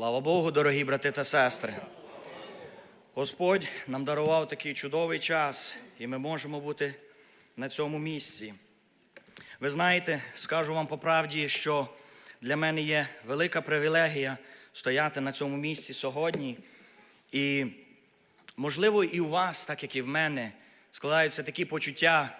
Слава Богу, дорогі брати та сестри. Господь нам дарував такий чудовий час, і ми можемо бути на цьому місці. Ви знаєте, скажу вам по правді, що для мене є велика привілегія стояти на цьому місці сьогодні. І, можливо, і у вас, так як і в мене, складаються такі почуття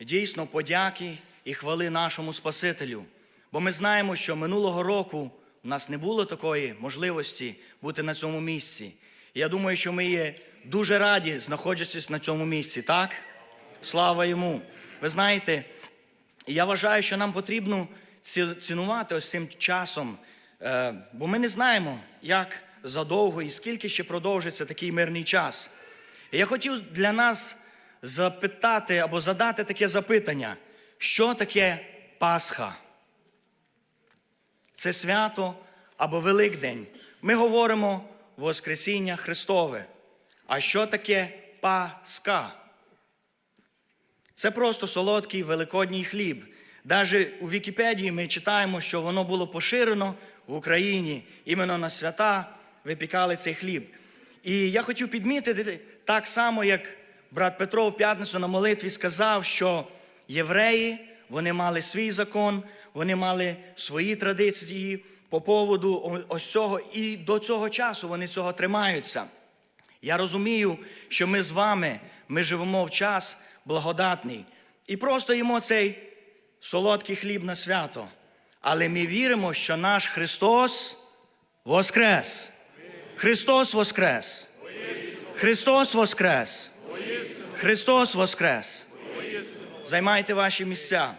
дійсно подяки і хвали нашому Спасителю. Бо ми знаємо, що минулого року у нас не було такої можливості бути на цьому місці. Я думаю, що ми є дуже раді, знаходячись на цьому місці, так? Слава йому! Ви знаєте, я вважаю, що нам потрібно цінувати ось цим часом, е, бо ми не знаємо, як задовго і скільки ще продовжиться такий мирний час. І я хотів для нас запитати або задати таке запитання: що таке Пасха? Це свято або Великдень. Ми говоримо Воскресіння Христове. А що таке Пасха? Це просто солодкий великодній хліб. Навіть у Вікіпедії ми читаємо, що воно було поширено в Україні іменно на свята випікали цей хліб. І я хотів підмітити так само, як брат Петро в п'ятницю на молитві сказав, що євреї вони мали свій закон, вони мали свої традиції по поводу ось цього, і до цього часу вони цього тримаються. Я розумію, що ми з вами ми живемо в час благодатний і просто їмо цей солодкий хліб на свято. Але ми віримо, що наш Христос воскрес. Христос воскрес. Христос воскрес. Христос воскрес. Займайте ваші місця.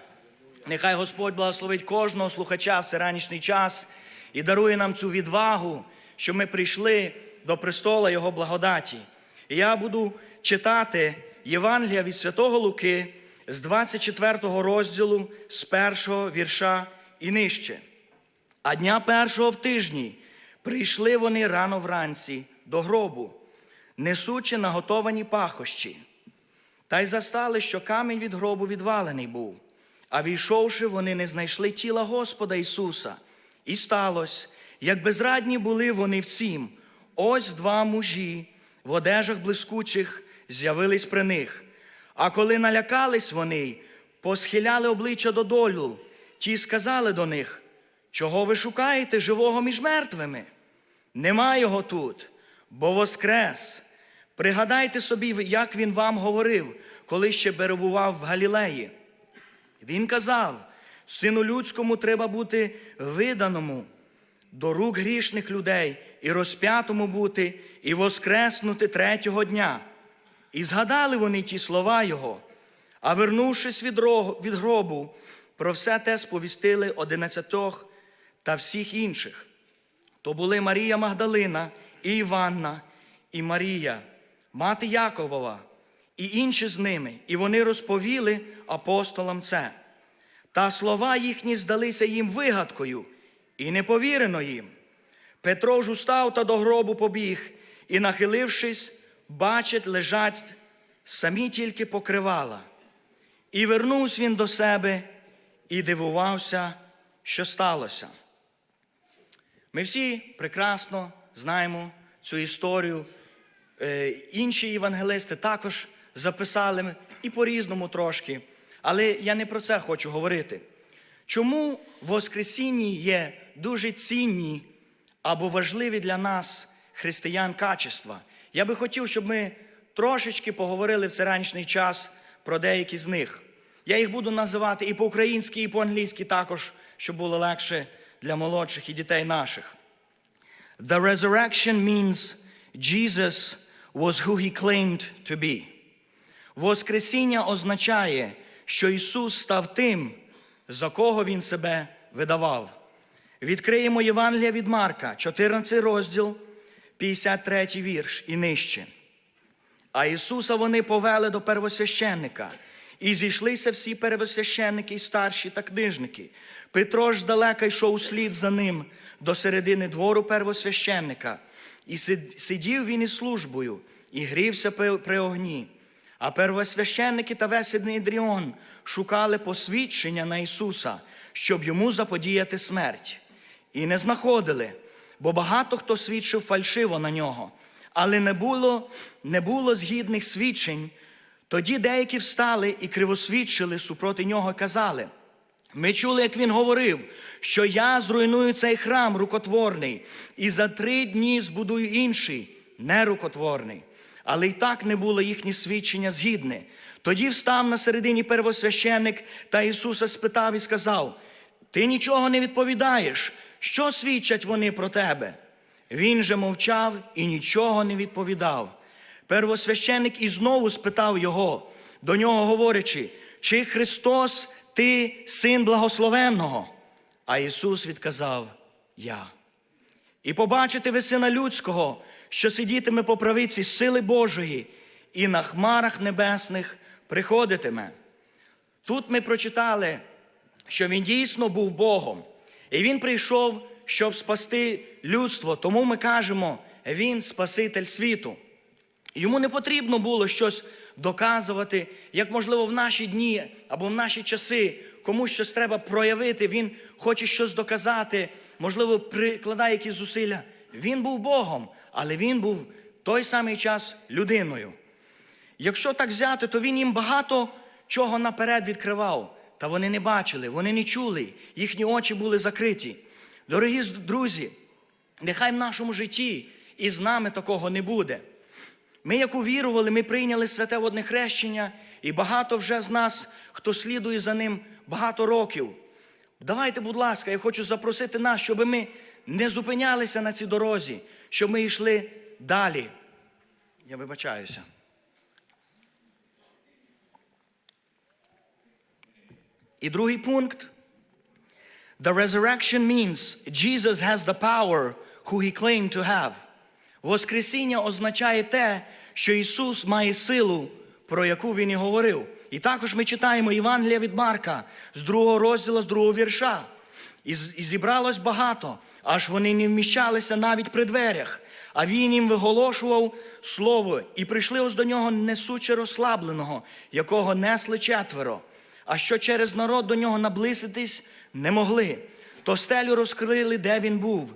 Нехай Господь благословить кожного слухача в цей ранішній час і дарує нам цю відвагу, що ми прийшли до престола Його благодаті. І я буду читати Євангелія від Святого Луки з 24 розділу, з першого вірша і нижче. А дня першого в тижні прийшли вони рано вранці до гробу, несучи наготовані пахощі. Та й застали, що камінь від гробу відвалений був. А війшовши, вони не знайшли тіла Господа Ісуса. І сталося, як безрадні були вони в цім, ось два мужі в одежах блискучих з'явились при них. А коли налякались вони, посхиляли обличчя додолу, ті сказали до них, чого ви шукаєте живого між мертвими? Нема його тут, бо воскрес. Пригадайте собі, як він вам говорив, коли ще перебував в Галілеї. Він казав: сину людському треба бути виданому до рук грішних людей і розп'ятому бути, і воскреснути третього дня. І згадали вони ті слова Його, а вернувшись від від гробу, про все те сповістили одинадцятьох та всіх інших. То були Марія Магдалина, і Іванна, і Марія, мати Яковова, і інші з ними, і вони розповіли апостолам це. Та слова їхні здалися їм вигадкою, і не повірено їм. Петро ж устав та до гробу побіг, і, нахилившись, бачить, лежать самі тільки покривала. І вернувся він до себе і дивувався, що сталося. Ми всі прекрасно знаємо цю історію. Е, Інші євангелисти також записали і по-різному трошки. Але я не про це хочу говорити. Чому Воскресінні є дуже цінні або важливі для нас християн качества? Я би хотів, щоб ми трошечки поговорили в цей час про деякі з них. Я їх буду називати і по-українськи, і по-англійськи також, щоб було легше для молодших і дітей наших. The resurrection means Jesus was who he claimed to be. Воскресіння означає, що Ісус став тим, за кого Він себе видавав. Відкриємо Євангелія від Марка, 14 розділ, 53 вірш і нижче. А Ісуса вони повели до первосвященника, і зійшлися всі первосвященники і старші та книжники. Петро ж здалека йшов услід за ним до середини двору первосвященника, і сидів він із службою, і грівся при огні. А первосвященники та весь Синедріон шукали посвідчення на Ісуса, щоб йому заподіяти смерть. І не знаходили, бо багато хто свідчив фальшиво на нього, але не було, не було згідних свідчень. Тоді деякі встали і кривосвідчили супроти нього казали. Ми чули, як він говорив, що я зруйную цей храм рукотворний, і за три дні збудую інший, нерукотворний. Але й так не було їхнє свідчення згідне. Тоді встав на середині первосвященник та Ісуса спитав і сказав: Ти нічого не відповідаєш, що свідчать вони про тебе? Він же мовчав і нічого не відповідав. Первосвященик і знову спитав його, до нього говорячи, чи Христос ти син благословенного? А Ісус відказав: Я. І побачите ви сина людського, що сидітиме по правиці сили Божої, і на хмарах небесних приходитиме. Тут ми прочитали, що він дійсно був Богом, і він прийшов, щоб спасти людство. Тому ми кажемо, він Спаситель світу. Йому не потрібно було щось доказувати, як можливо в наші дні або в наші часи комусь щось треба проявити. Він хоче щось доказати, можливо, прикладає якісь зусилля. Він був Богом, але він був в той самий час людиною. Якщо так взяти, то він їм багато чого наперед відкривав, та вони не бачили, вони не чули, їхні очі були закриті. Дорогі друзі, нехай в нашому житті і з нами такого не буде. Ми, як увірували, ми прийняли святе водне хрещення, і багато вже з нас, хто слідує за ним багато років. Давайте, будь ласка, я хочу запросити нас, щоб ми не зупинялися на цій дорозі, щоб ми йшли далі. Я вибачаюся. І другий пункт. The resurrection means Jesus has the power who he claimed to have. Воскресіння означає те, що Ісус має силу, про яку Він і говорив. І також ми читаємо Євангелія від Марка з другого розділу, з другого вірша. І зібралось багато, аж вони не вміщалися навіть при дверях. А він їм виголошував слово, і прийшли ось до нього несуче розслабленого, якого несли четверо. А що через народ до нього наблизитись не могли, то стелю розкрили, де він був,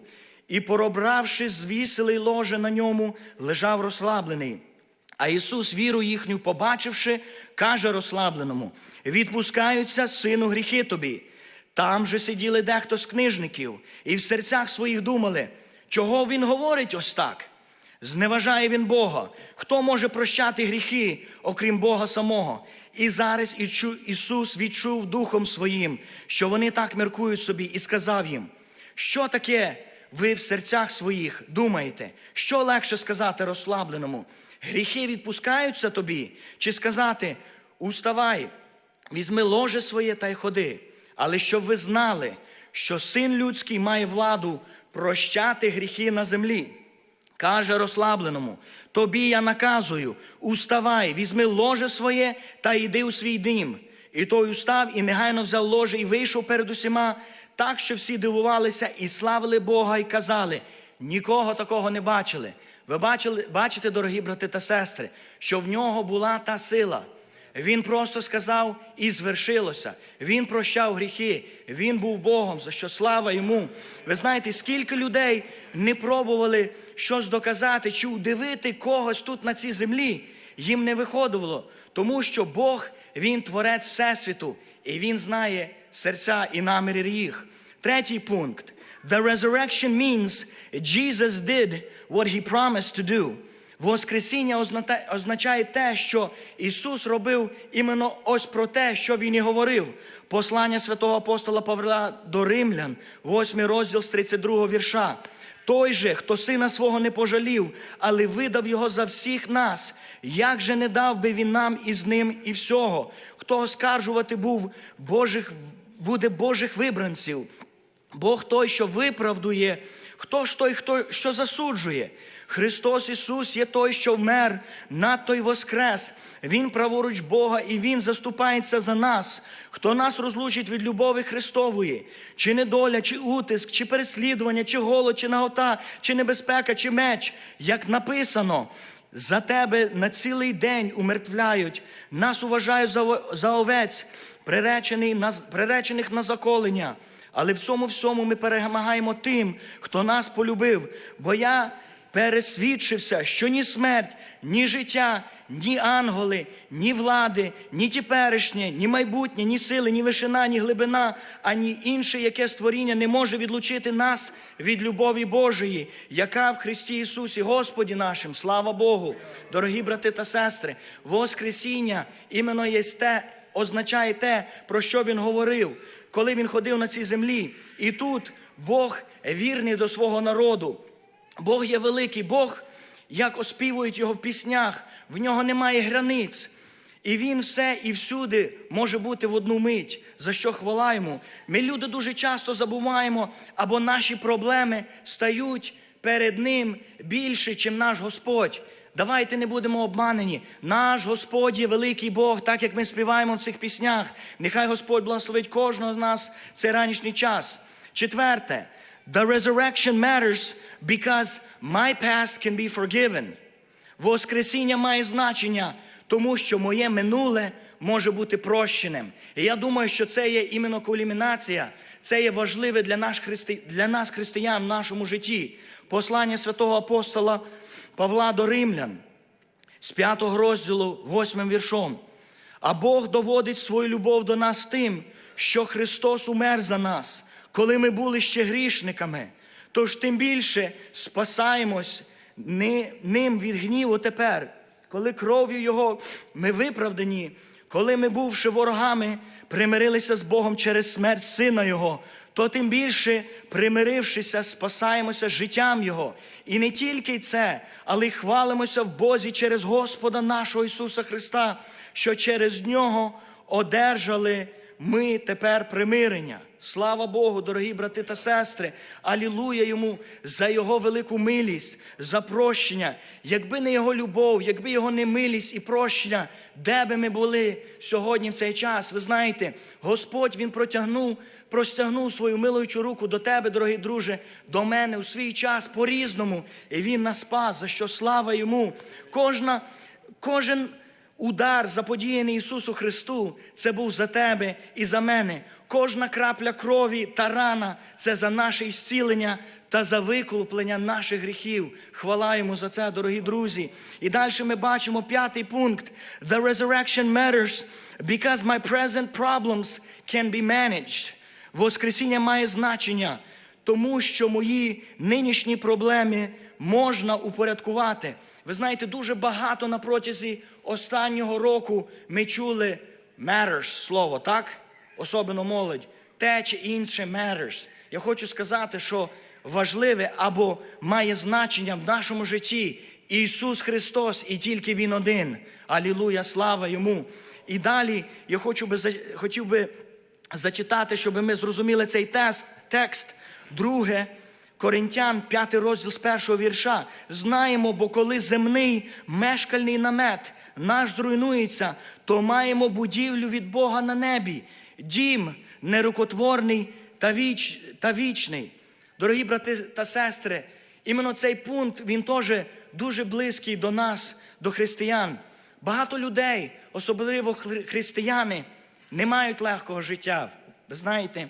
і, поробравши, звісили ложе на ньому, лежав розслаблений. А Ісус, віру їхню, побачивши, каже розслабленому: відпускаються, сину, гріхи тобі. Там же сиділи дехто з книжників, і в серцях своїх думали, чого він говорить ось так. Зневажає він Бога. Хто може прощати гріхи, окрім Бога самого? І зараз Ісус відчув Духом Своїм, що вони так міркують собі, і сказав їм, що таке ви в серцях своїх думаєте, що легше сказати розслабленому? Гріхи відпускаються тобі, чи сказати Уставай, візьми ложе своє та й ходи. Але щоб ви знали, що син людський має владу прощати гріхи на землі. Каже розслабленому, тобі я наказую, уставай, візьми ложе своє та йди у свій дім. І той устав і негайно взяв ложе і вийшов перед усіма, так що всі дивувалися і славили Бога, і казали: нікого такого не бачили. Ви бачили, бачите, дорогі брати та сестри, що в нього була та сила. Він просто сказав і звершилося. Він прощав гріхи, він був Богом, за що слава йому. Ви знаєте, скільки людей не пробували щось доказати чи удивити когось тут на цій землі, їм не виходило, тому що Бог, Він творець Всесвіту, і Він знає серця і наміри їх. Третій пункт. The resurrection means Jesus did what he promised to do. Воскресіння означає те, що Ісус робив іменно ось про те, що Він і говорив. Послання святого апостола Павла до Римлян, 8 розділ з 32 вірша. Той же, хто сина свого не пожалів, але видав його за всіх нас, як же не дав би він нам із ним і всього, хто оскаржувати був Божих, буде Божих вибранців. Бог той, що виправдує, хто ж той, хто що засуджує. Христос Ісус є той, що вмер, над той воскрес. Він праворуч Бога, і Він заступається за нас. Хто нас розлучить від любові Христової, чи недоля, чи утиск, чи переслідування, чи голод, чи нагота, чи небезпека, чи меч, як написано. За тебе на цілий день умертвляють, нас уважають за, овець, приречених на заколення. Але в цьому всьому ми перемагаємо тим, хто нас полюбив. Бо я пересвідчився, що ні смерть, ні життя, ні ангели, ні влади, ні теперішнє, ні майбутнє, ні сили, ні вишина, ні глибина, ані інше яке створіння не може відлучити нас від любові Божої, яка в Христі Ісусі, Господі нашим, слава Богу, дорогі брати та сестри, Воскресіння іменно є те, означає те, про що Він говорив, коли Він ходив на цій землі. І тут Бог вірний до свого народу. Бог є великий, Бог, як оспівують його в піснях, в нього немає границь. І він все і всюди може бути в одну мить, за що хвала йому. Ми люди дуже часто забуваємо, або наші проблеми стають перед ним більше, чим наш Господь. Давайте не будемо обманені. Наш Господь є великий Бог, так як ми співаємо в цих піснях. Нехай Господь благословить кожного з нас цей ранішній час. Четверте, the resurrection matters because my past can be forgiven. Воскресіння має значення, тому що моє минуле може бути прощеним. І я думаю, що це є іменно кульмінація, це є важливе для, наш христи... для нас, християн, в нашому житті. Послання святого апостола Павла до Римлян з 5 розділу, 8 віршом. А Бог доводить свою любов до нас тим, що Христос умер за нас, коли ми були ще грішниками. Тож тим більше спасаємось ним від гніву тепер, коли кров'ю Його ми виправдані, коли ми, бувши ворогами, примирилися з Богом через смерть Сина Його, то тим більше, примирившися, спасаємося життям Його. І не тільки це, але й хвалимося в Бозі через Господа нашого Ісуса Христа, що через Нього одержали ми тепер примирення. Слава Богу, дорогі брати та сестри, алілуя йому за Його велику милість, за прощення. Якби не Його любов, якби Його не милість і прощення, де би ми були сьогодні в цей час? Ви знаєте, Господь Він протягнув, простягнув свою милуючу руку до тебе, дорогий друже, до мене у свій час по-різному. І Він нас спас, за що слава йому. Кожна, кожен Удар, заподіяний Ісусу Христу, це був за тебе і за мене. Кожна крапля крові та рана це за наше ісцілення та за викуплення наших гріхів. Хвала йому за це, дорогі друзі. І далі ми бачимо п'ятий пункт. The resurrection matters because my present problems can be managed. Воскресіння має значення, тому що мої нинішні проблеми можна упорядкувати. Ви знаєте, дуже багато на протязі останнього року ми чули matters слово, так? Особливо молодь. Те чи інше matters. Я хочу сказати, що важливе або має значення в нашому житті Ісус Христос і тільки Він один. Алілуя, слава Йому. І далі я хочу би, хотів би зачитати, щоб ми зрозуміли цей текст. Друге, Коринтян, 5 розділ з першого вірша. Знаємо, бо коли земний мешкальний намет наш зруйнується, то маємо будівлю від Бога на небі, дім нерукотворний та, віч, та вічний. Дорогі брати та сестри, іменно цей пункт він теж дуже близький до нас, до християн. Багато людей, особливо християни, не мають легкого життя. Ви знаєте,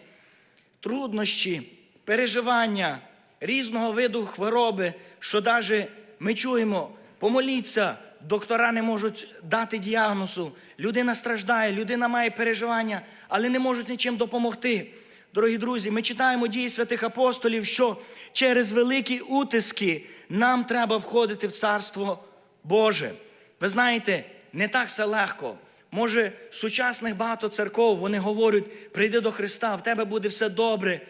труднощі, переживання, різного виду хвороби, що навіть ми чуємо, помоліться, доктора не можуть дати діагнозу, людина страждає, людина має переживання, але не можуть нічим допомогти. Дорогі друзі, ми читаємо дії святих апостолів, що через великі утиски нам треба входити в Царство Боже. Ви знаєте, не так все легко. Може, сучасних багато церков вони говорять: прийди до Христа, в тебе буде все добре.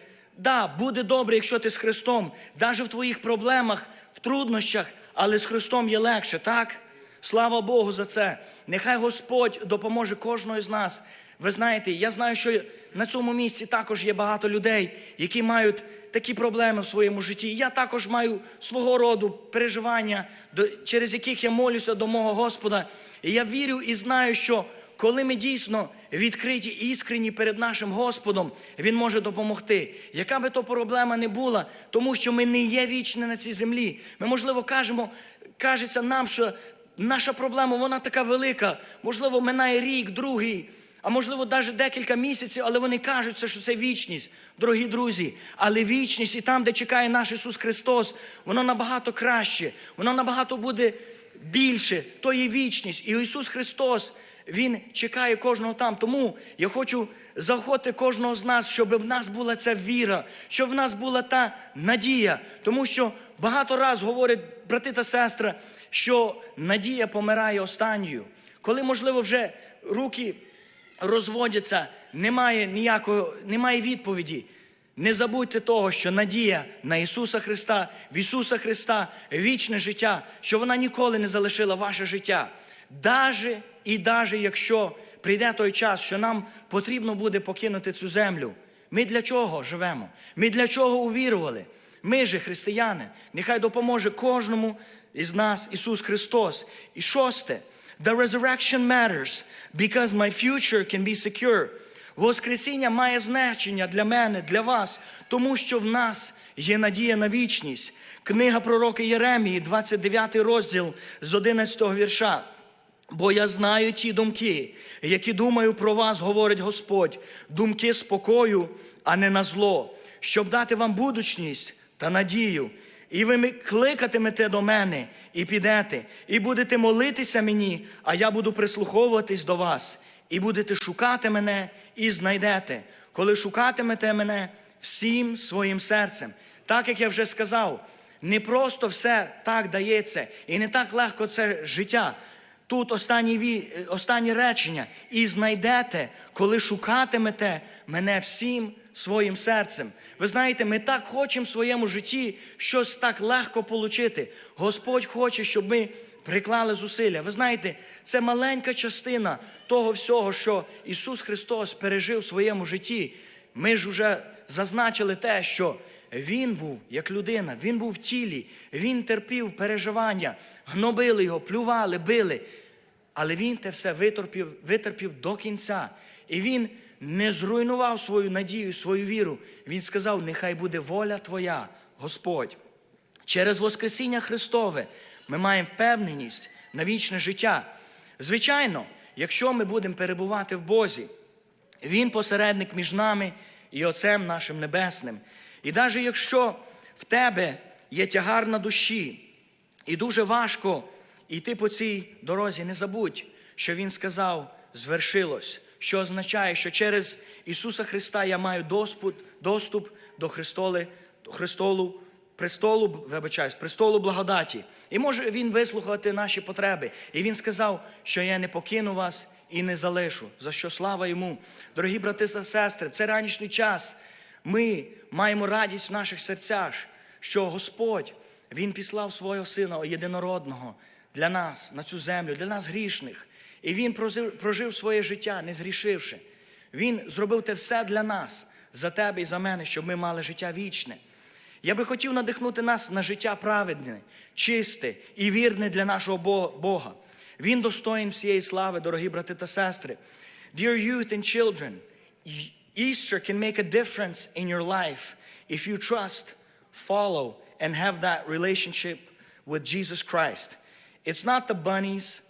Да, буде добре, якщо ти з Христом, навіть в твоїх проблемах, в труднощах, але з Христом є легше, так? Слава Богу за це. Нехай Господь допоможе кожного з нас. Ви знаєте, я знаю, що на цьому місці також є багато людей, які мають такі проблеми в своєму житті. Я також маю свого роду переживання, через яких я молюся до мого Господа. І я вірю і знаю, що коли ми дійсно відкриті і іскренні перед нашим Господом, Він може допомогти. Яка би то проблема не була, тому що ми не є вічні на цій землі. Ми, можливо, кажемо, кажеться нам, що наша проблема вона така велика, можливо, минає рік, другий. а можливо, навіть декілька місяців, але вони кажуть, що це вічність, дорогі друзі. Але вічність і там, де чекає наш Ісус Христос, воно набагато краще, воно набагато буде більше, то є вічність. І Ісус Христос, Він чекає кожного там. Тому я хочу заохотити кожного з нас, щоб в нас була ця віра, щоб в нас була та надія. Тому що багато раз говорять брати та сестри, що надія помирає останньою. Коли, можливо, вже руки розводяться, немає ніякої, немає відповіді. Не забудьте того, що надія на Ісуса Христа, в Ісуса Христа вічне життя, що вона ніколи не залишила ваше життя. Даже і даже якщо прийде той час, що нам потрібно буде покинути цю землю, ми для чого живемо? Ми для чого увірували? Ми же, християни, нехай допоможе кожному із нас Ісус Христос. І шосте, the resurrection matters because my future can be secure. Воскресіння має значення для мене, для вас, тому що в нас є надія на вічність. Книга пророка Єремії, 29 розділ з 11 вірша. Бо я знаю ті думки, які думаю про вас, говорить Господь, думки спокою, а не на зло, щоб дати вам будучність та надію. І ви кликатимете до мене і підете, і будете молитися мені, а я буду прислуховуватись до вас, і будете шукати мене і знайдете, коли шукатимете мене всім своїм серцем. Так як я вже сказав, не просто все так дається, і не так легко це життя. Тут останні, ві- останні речення. І знайдете, коли шукатимете мене всім своїм серцем. Ви знаєте, ми так хочемо в своєму житті щось так легко отримати. Господь хоче, щоб ми приклали зусилля. Ви знаєте, це маленька частина того всього, що Ісус Христос пережив в своєму житті. Ми ж вже зазначили те, що Він був як людина, Він був в тілі, Він терпів переживання, гнобили його, плювали, били. Але він те все витерпів, витерпів до кінця. І він не зруйнував свою надію, свою віру. Він сказав: нехай буде воля Твоя, Господь. Через Воскресіння Христове ми маємо впевненість на вічне життя. Звичайно, якщо ми будемо перебувати в Бозі, Він посередник між нами і Отцем нашим Небесним. І навіть якщо в тебе є тягар на душі, і дуже важко йти по цій дорозі, не забудь, що Він сказав, звершилось, що означає, що через Ісуса Христа я маю доступ, доступ до Христоли, Христолу, престолу, вибачаюсь, престолу благодаті. І може Він вислухати наші потреби. І Він сказав, що я не покину вас і не залишу. За що слава йому. Дорогі брати та сестри, в цей ранішній час ми маємо радість в наших серцях, що Господь Він післав свого Сина єдинородного для нас на цю землю, для нас грішних. І Він прожив, своє життя, не згрішивши. Він зробив те все для нас, за тебе і за мене, щоб ми мали життя вічне. Я би хотів надихнути нас на життя праведне, чисте і вірне для нашого Бога. Він достоїн всієї слави, дорогі брати та сестри. Dear youth and children, Easter can make a difference in your life if you trust, follow, and have that relationship with Jesus Christ. It's not the bunnies,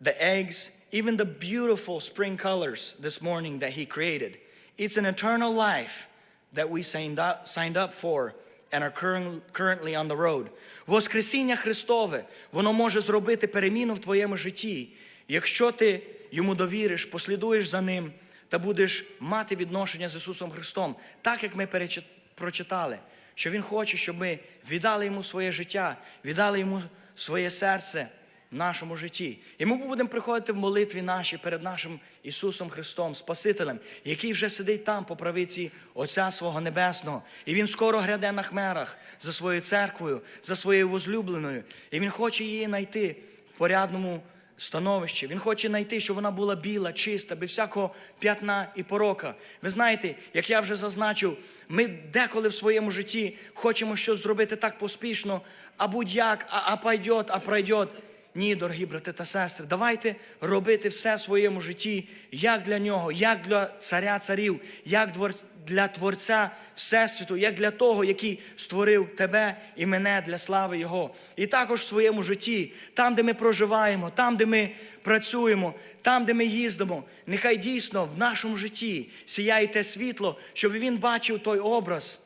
the eggs, even the beautiful spring colors this morning that He created. It's an eternal life that we signed up, signed up for and are current- currently on the road. Воскресіння Христове, воно може зробити переміну в твоєму житті, якщо ти йому довіриш, послідуєш за ним та будеш мати відношення з Ісусом Христом, так як ми перечит- прочитали, що Він хоче, щоб ми віддали йому своє життя, віддали йому своє серце в нашому житті. І ми будемо приходити в молитві наші перед нашим Ісусом Христом, Спасителем, який вже сидить там по правиці Отця свого Небесного. І Він скоро гряде на хмерах за своєю церквою, за своєю возлюбленою. І Він хоче її знайти в порядному становищі. Він хоче знайти, щоб вона була біла, чиста, без всякого п'ятна і порока. Ви знаєте, як я вже зазначив, ми деколи в своєму житті хочемо щось зробити так поспішно, а будь-як, а, а пойдет, а пройдет. Ні, дорогі брати та сестри, давайте робити все в своєму житті, як для нього, як для царя царів, як двор- для Творця Всесвіту, як для того, який створив тебе і мене для слави Його. І також в своєму житті, там, де ми проживаємо, там, де ми працюємо, там, де ми їздимо, нехай дійсно в нашому житті сіяє те світло, щоб Він бачив той образ.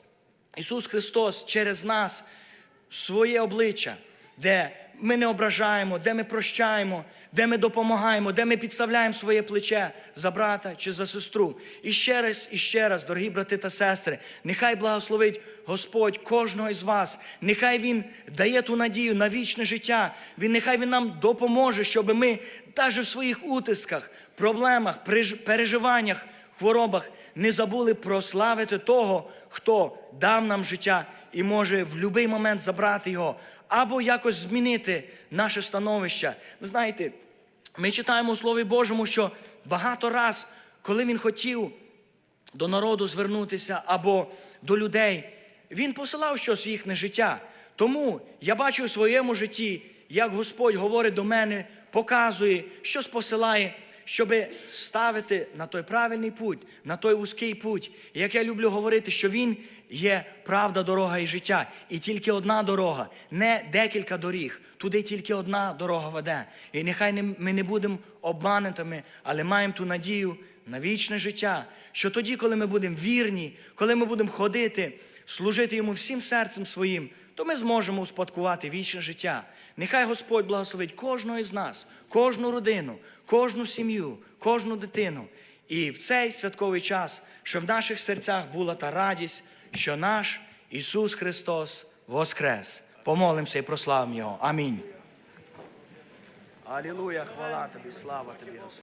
Ісус Христос через нас своє обличчя, де ми не ображаємо, де ми прощаємо, де ми допомагаємо, де ми підставляємо своє плече за брата чи за сестру. І ще раз, і ще раз, дорогі брати та сестри, нехай благословить Господь кожного із вас. Нехай Він дає ту надію на вічне життя. Він нехай Він нам допоможе, щоб ми навіть в своїх утисках, проблемах, переж- переживаннях, хворобах не забули прославити того, хто дав нам життя і може в будь-який момент забрати його, або якось змінити наше становище. Ви знаєте, ми читаємо у Слові Божому, що багато раз, коли він хотів до народу звернутися або до людей, він посилав щось в їхнє життя. Тому я бачу в своєму житті, як Господь говорить до мене, показує, щось посилає, щоб ставити на той правильний путь, на той вузький путь. Як я люблю говорити, що він є правда, дорога і життя, і тільки одна дорога, не декілька доріг. Туди тільки одна дорога веде. І нехай ми не будемо обманутими, але маємо ту надію на вічне життя. Що тоді, коли ми будемо вірні, коли ми будемо ходити, служити йому всім серцем своїм, то ми зможемо успадкувати вічне життя. Нехай Господь благословить кожного із нас, кожну родину, кожну сім'ю, кожну дитину. І в цей святковий час, щоб в наших серцях була та радість, що наш Ісус Христос воскрес. Помолимося і прославимо Його. Амінь. Алілуя, хвала тобі, слава тобі, Господь.